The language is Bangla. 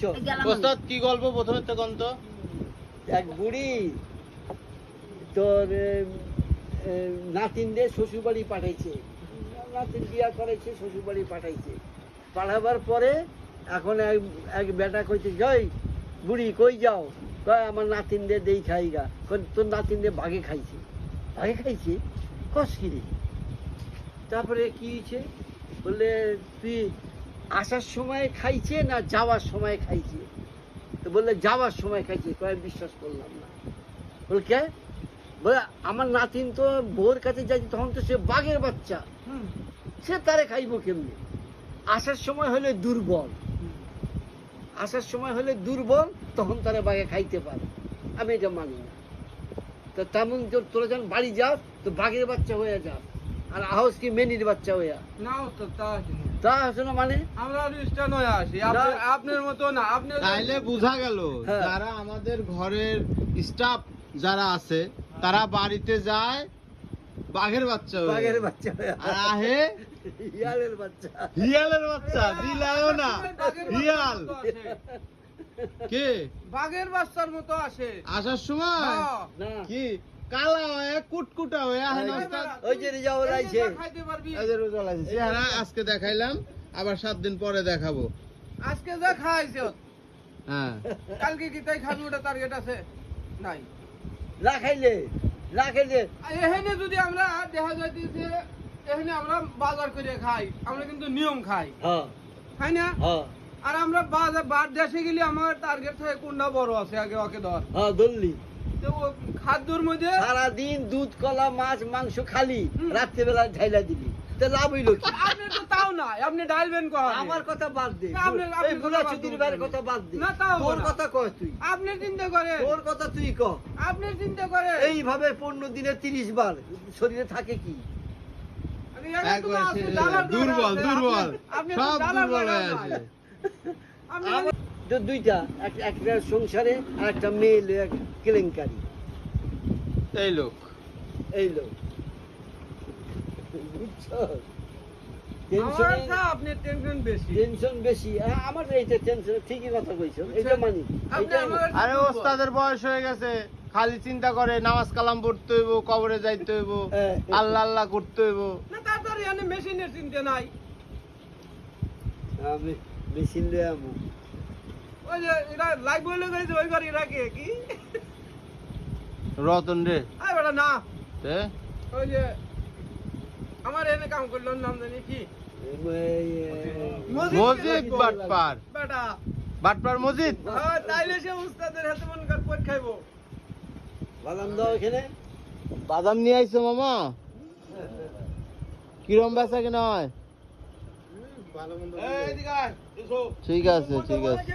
গেলাম ওস্তাদ কি গল্প প্রথমে তো গন্ত? এক বুড়ি তোর নাতিনদের শ্বশুর বাড়ি পাঠাইছে। নাতিন বিয়া করাইছে শ্বশুর বাড়ি পাঠাইছে। পাঠাবার পরে এখন এক এক বেটা কইছে জয় বুড়ি কই যাও? কয় আমার নাতিনদের দেই খাই গা তোর নাতিনদের বাঘে খাইছে। বাঘে খাইছে? কস কি রে? তারপরে কি হয়েছে বললে তুই আসার সময় খাইছে না যাওয়ার সময় খাইছে? তো বললে যাওয়ার সময় খাইছে। কয় বিশ্বাস করলাম না। বল কে? বলে আমার নাতিন তো বউর কাছে যাইছে তখন তো সে বাঘের বাচ্চা। সে তারে খাইবো কেমনি? আসার সময় হলে দুর্বল। আসার সময় হলে দুর্বল তখন তারা বাঘে খাইতে পারে। আমি এটা মানি না। তো তেমন তোর তোরা যখন বাড়ি যাস তো বাঘের বাচ্চা হয়ে যাস আর আহস কি মেনির বাচ্চা হয়ে না তো তা। তা মানে? আমরা হয়ে আসি। আপনি- আপনার মতো না আপনি তাইলে বোঝা গেল হ্যাঁ। যারা আমাদের ঘরের স্টাফ যারা আছে তারা বাড়িতে যায় বাঘের বাচ্চা বাঘের বাচ্চা হয়ে আহে ইয়ালের বাচ্চা। হিয়ালের বাচ্চা দিলাও না হিয়াল। কে? বাঘের বাচ্চার মতো আসে। আসার সময়। কি? কালা হয়ে কুটকুটা হয়ে ওই যে রিজাউল আইছে। যে খাইতে পারবি। এই যে রোজা লাগছে। চেহারা আজকে দেখাইলাম আবার সাত দিন পরে দেখাবো। আজকে যা খাইছে হ্যাঁ। কালকে কি তাই খাবি ওটা টার্গেট আছে? নাই। না খাইলে না খাইলে এখানে যদি আমরা দেখা যাইতেছে এখানে আমরা বাজার করে খাই আমরা কিন্তু নিয়ম খাই। হ্যাঁ খাই না? হ্যাঁ আর আমরা বাজার বার দেশে গেলে আমার টার্গেট থাকে কোনটা বড় আছে আগে ওকে ধর। হ্যাঁ দল্লি খাদ্যর মধ্যে সারাদিন দুধ কলা মাছ মাংস খালি। রাত্রেবেলা ঢাইলা দিবি তো লাভ হইল কি? আপনি তো তাও নাই আপনি ডালবেন কখন আমার কথা বাদ দে। আপনি- আপনি চুদির দেবেন। ভাইয়ের কথা বাদ দে। না, তাও তোর কথা কয় তুই? আপনি চিন্তা করে তোর কথা তুই ক। আপনি চিন্তা করে এইভাবে পনেরো দিনে তিরিশ বার। শরীরে থাকে কি? দুর্বল দুর্বল। সব দুর্বল হয়ে আছে। আমার তো দুইটা একটা সংসারে আর একটা মেয়ে কেলেঙ্কারি। এই লোক। এই লোক। বুঝছ? আমার টেনশনে না আপনার টেনশন বেশি। টেনশন বেশি। হ্যাঁ, আমার এইটা টেনশন ঠিকই কথা কইছো। এইটা মানি। আপনি এইটা আমার মানি। আরে ওস্তাদের বয়স হয়ে গেছে। খালি চিন্তা করে নামাজ কালাম পড়তে হইব কবরে যাইতে হইব হ্যাঁ। আল্লাহ আল্লাহ করতে হইব। না তাড়াতাড়ি মেশিনের চিন্তা নাই। আমি মেশিন লয়ে আমু। ওই যে এরা লাইভ বলে গেছে ওই ঘর এরা কি রতন রে। আরে বেটা না। তে? ওই যে আমার এনে কাম করল নাম জানি কি? মসজিদ বাটপার। বেটা। বাটপার মসজিদ হ্যাঁ, তাইলে সে উস্তাদের হাতে মন কর পট খাইবো বাদাম দাও এখানে। বাদাম নিয়ে আইছো মামা। কিরম বেচা কিনা হয়? ঠিক আছে ঠিক আছে।